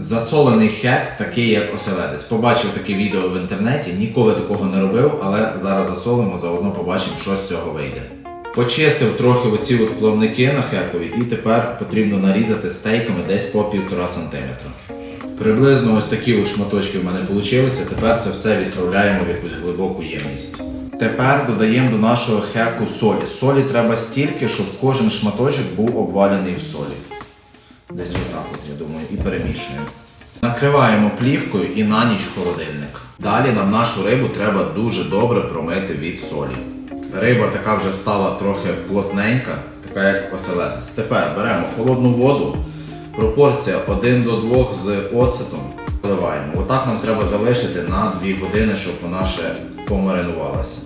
Засолений хек, такий як оселедець. Побачив таке відео в інтернеті, ніколи такого не робив, але зараз засолимо, заодно побачимо, що з цього вийде. Почистив трохи оці от плавники на хекові і тепер потрібно нарізати стейками десь по 1,5 см. Приблизно ось такі от шматочки в мене вийшли. Тепер це все відправляємо в якусь глибоку ємність. Тепер додаємо до нашого хеку солі. Солі треба стільки, щоб кожен шматочок був обвалений в солі. Десь отак, от, я думаю, і перемішуємо. Накриваємо плівкою і на ніч в холодильник. Далі нам нашу рибу треба дуже добре промити від солі. Риба така вже стала трохи плотненька, така як оселедець. Тепер беремо холодну воду, пропорція 1 до 2 з оцетом. Вливаємо. Отак нам треба залишити на 2 години, щоб вона ще помаринувалася.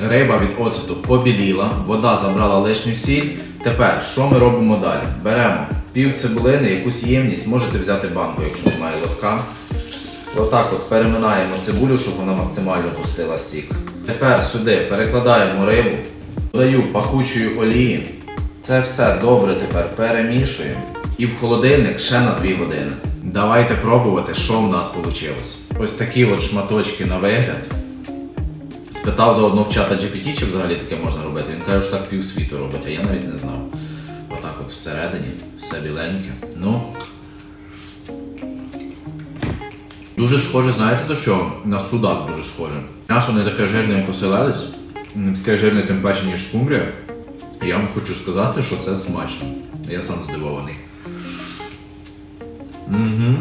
Риба від оцету побіліла, вода забрала лишню сіль. Тепер що ми робимо далі? Беремо пів цибулини, якусь ємність, можете взяти банку, якщо немає лотка. Отак от переминаємо цибулю, щоб вона максимально пустила сік. Тепер сюди перекладаємо рибу, додаю пахучої олії. Це все добре тепер перемішуємо. І в холодильник ще на 2 години. Давайте пробувати, що в нас вийшло. Ось такі от шматочки на вигляд. Спитав заодно в чата GPT, чи взагалі таке можна робити. Він каже, що так півсвіту робить, а я навіть не знав. Отак от всередині, все біленьке. Ну. Дуже схоже, знаєте до чого? На судак дуже схоже. М'ясо не таке жирне, як оселедець, не таке жирне, тим паче, ніж скумбрія. Я вам хочу сказати, що це смачно. Я сам здивований. Угу.